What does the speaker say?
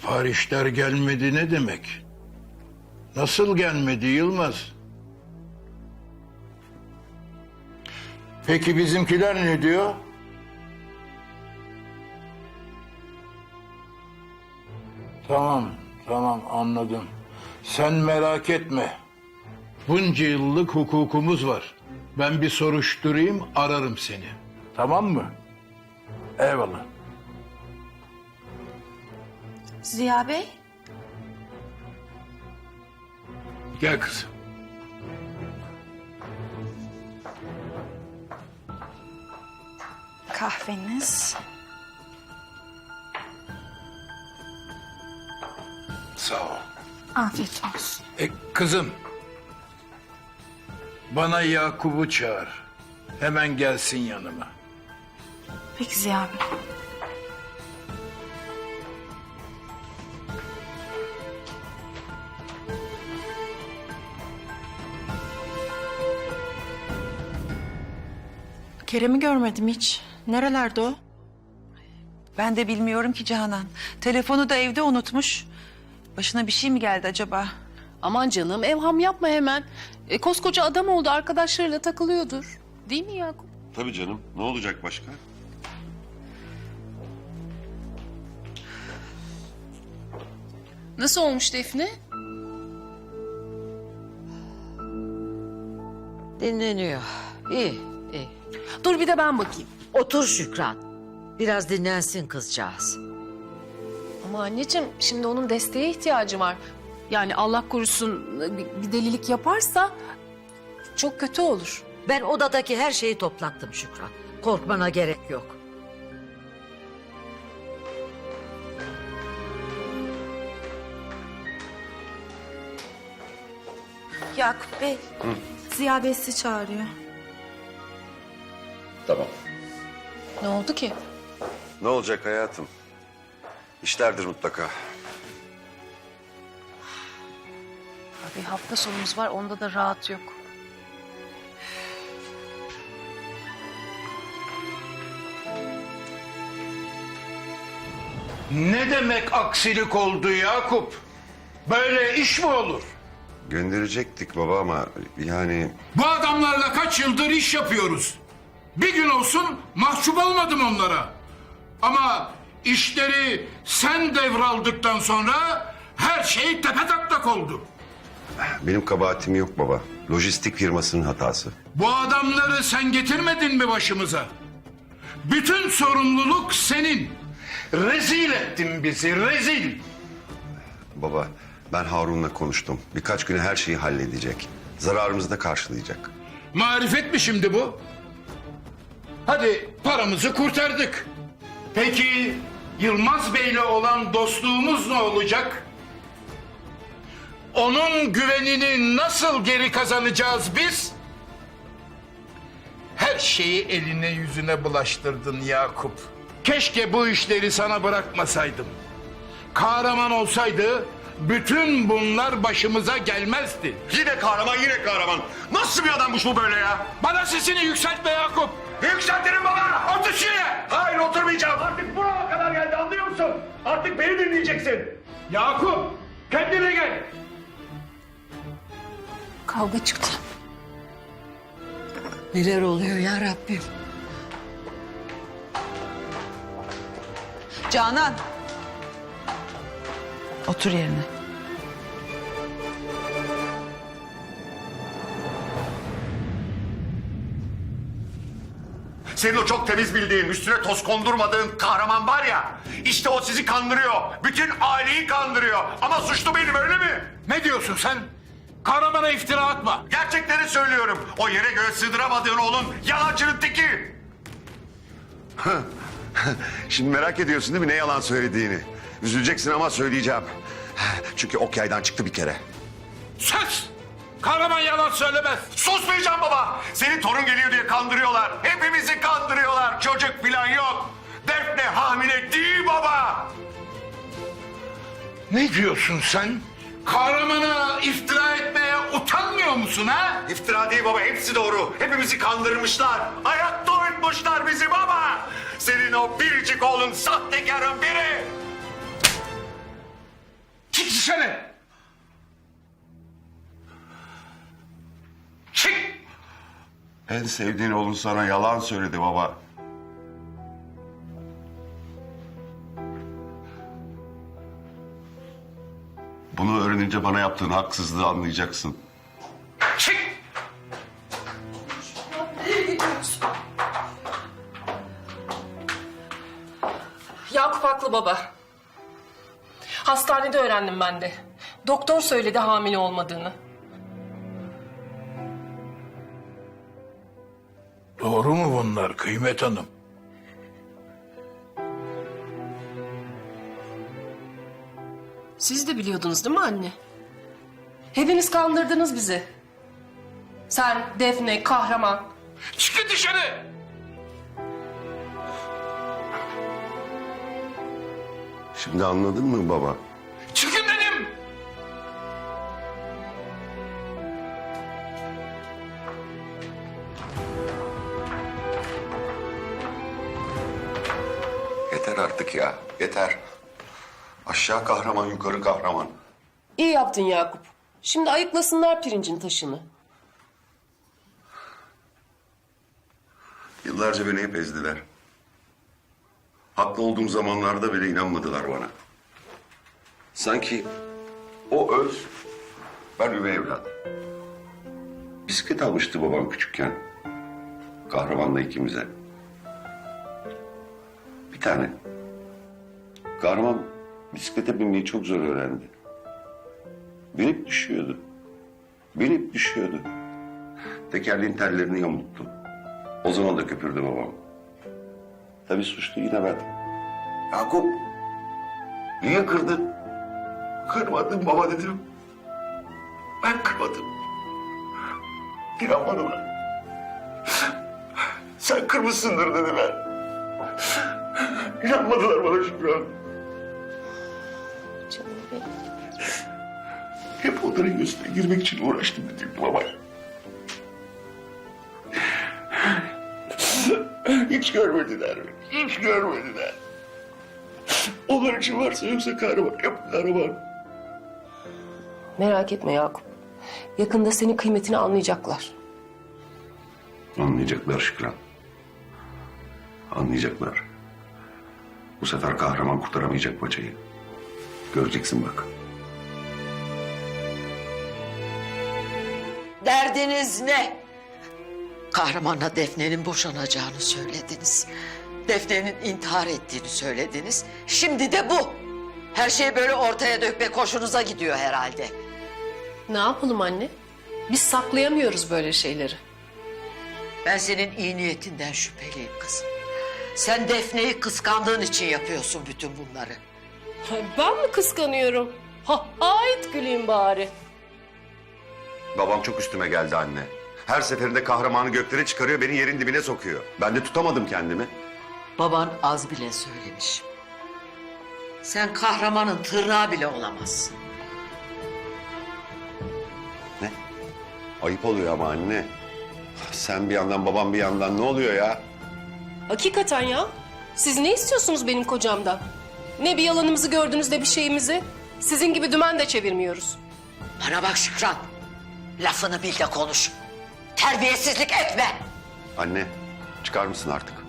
Siparişler gelmedi ne demek? Nasıl gelmedi Yılmaz? Peki bizimkiler ne diyor? Tamam, tamam anladım. Sen merak etme. Bunca yıllık hukukumuz var. Ben bir soruşturayım, ararım seni. Tamam mı? Eyvallah. Ziya Bey, Gel kızım. kahveniz. Sağ ol. Afiyet olsun. E, kızım. Bana Yakup'u çağır. Hemen gelsin yanıma. Peki Ziya Bey. Kerem'i görmedim hiç. Nerelerde o? Ben de bilmiyorum ki Canan. Telefonu da evde unutmuş. Başına bir şey mi geldi acaba? Aman canım evham yapma hemen. E, koskoca adam oldu arkadaşlarıyla takılıyordur. Değil mi Yakup? Tabii canım. Ne olacak başka? Nasıl olmuş Defne? Dinleniyor. İyi, iyi. Dur bir de ben bakayım. Otur Şükran. Biraz dinlensin kızcağız. Ama anneciğim şimdi onun desteğe ihtiyacı var. Yani Allah korusun bir- delilik yaparsa çok kötü olur. Ben odadaki her şeyi toplattım Şükran. Korkmana gerek yok. Yakup Bey. Ziya Bey sizi çağırıyor. Tamam. Ne oldu ki? Ne olacak hayatım? İşlerdir mutlaka. Bir hafta sonumuz var onda da rahat yok. Ne demek aksilik oldu Yakup? Böyle iş mi olur? Gönderecektik baba ama yani... Bu adamlarla kaç yıldır iş yapıyoruz. Bir gün olsun mahcup olmadım onlara. Ama işleri sen devraldıktan sonra her şey tepetaklak oldu. Benim kabahatim yok baba. Lojistik firmasının hatası. Bu adamları sen getirmedin mi başımıza? Bütün sorumluluk senin. Rezil ettin bizi, rezil. Baba ben Harun'la konuştum. Birkaç güne her şeyi halledecek. Zararımızı da karşılayacak. Marifet mi şimdi bu? Hadi paramızı kurtardık. Peki Yılmaz Bey'le olan dostluğumuz ne olacak? Onun güvenini nasıl geri kazanacağız biz? Her şeyi eline yüzüne bulaştırdın Yakup. Keşke bu işleri sana bırakmasaydım. Kahraman olsaydı bütün bunlar başımıza gelmezdi. Yine kahraman yine kahraman. Nasıl bir adammış bu böyle ya? Bana sesini yükseltme Yakup. Yükseltirim baba. Otur şuraya. Hayır oturmayacağım. Artık buraya kadar geldi anlıyor musun? Artık beni dinleyeceksin. Yakup kendine gel. Kavga çıktı. Neler oluyor ya Rabbim? Canan. Otur yerine. Senin o çok temiz bildiğin, üstüne toz kondurmadığın kahraman var ya. İşte o sizi kandırıyor. Bütün aileyi kandırıyor. Ama suçlu benim öyle mi? Ne diyorsun sen? Kahramana iftira atma. Gerçekleri söylüyorum. O yere göğe sığdıramadığın oğlun yalancının teki. Şimdi merak ediyorsun değil mi ne yalan söylediğini? Üzüleceksin ama söyleyeceğim. Çünkü ok yaydan çıktı bir kere. Sus! Kahraman yalan söylemez. Susmayacağım baba. Senin torun geliyor diye kandırıyorlar. Hepimizi kandırıyorlar. Çocuk falan yok. Defne hamile değil baba. Ne diyorsun sen? Kahramana iftira etmeye utanmıyor musun ha? İftira değil baba hepsi doğru. Hepimizi kandırmışlar. Hayatta uyutmuşlar bizi baba. Senin o biricik oğlun sahtekarın biri. En sevdiğin oğlun sana yalan söyledi baba. Bunu öğrenince bana yaptığın haksızlığı anlayacaksın. Çık! Yakup haklı baba. Hastanede öğrendim ben de. Doktor söyledi hamile olmadığını. Doğru mu bunlar Kıymet Hanım? Siz de biliyordunuz değil mi anne? Hepiniz kandırdınız bizi. Sen, Defne, kahraman. Çıkın dışarı! Şimdi anladın mı baba? Yeter artık ya, yeter. Aşağı kahraman, yukarı kahraman. İyi yaptın Yakup. Şimdi ayıklasınlar pirincin taşını. Yıllarca beni hep ezdiler. Haklı olduğum zamanlarda bile inanmadılar bana. Sanki o öz, ben üvey evlat. Bisiklet almıştı babam küçükken. Kahramanla ikimize. Tane. Kahraman bisiklete binmeyi çok zor öğrendi. Binip düşüyordu. Binip düşüyordu. Tekerleğin tellerini yamulttu. O zaman da köpürdü babam. Tabii suçlu yine ben. Yakup, niye kırdın? Kırmadım baba dedim. Ben kırmadım. İnanmadılar. Sen kırmışsındır dediler. İnanmadılar bana Şükran. Hep onların gözüne girmek için uğraştım dedim baba. Hiç görmediler beni. Hiç görmediler. Onlar için varsa yoksa kahraman. Hep kahraman. Merak etme Yakup. Yakında senin kıymetini anlayacaklar. Anlayacaklar Şükran. Anlayacaklar. Bu sefer kahraman kurtaramayacak paçayı. Göreceksin bak. Derdiniz ne? Kahramanla Defne'nin boşanacağını söylediniz. Defne'nin intihar ettiğini söylediniz. Şimdi de bu. Her şeyi böyle ortaya dökmek hoşunuza gidiyor herhalde. Ne yapalım anne? Biz saklayamıyoruz böyle şeyleri. Ben senin iyi niyetinden şüpheliyim kızım. Sen Defne'yi kıskandığın için yapıyorsun bütün bunları. Ben mi kıskanıyorum? Ha, hayt güleyim bari. Babam çok üstüme geldi anne. Her seferinde kahramanı göklere çıkarıyor, beni yerin dibine sokuyor. Ben de tutamadım kendimi. Baban az bile söylemiş. Sen kahramanın tırnağı bile olamazsın. Ne? Ayıp oluyor ama anne. Sen bir yandan, babam bir yandan ne oluyor ya? Hakikaten ya. Siz ne istiyorsunuz benim kocamdan? Ne bir yalanımızı gördünüz ne bir şeyimizi. Sizin gibi dümen de çevirmiyoruz. Bana bak Şükran. Lafını bil de konuş. Terbiyesizlik etme. Anne, çıkar mısın artık?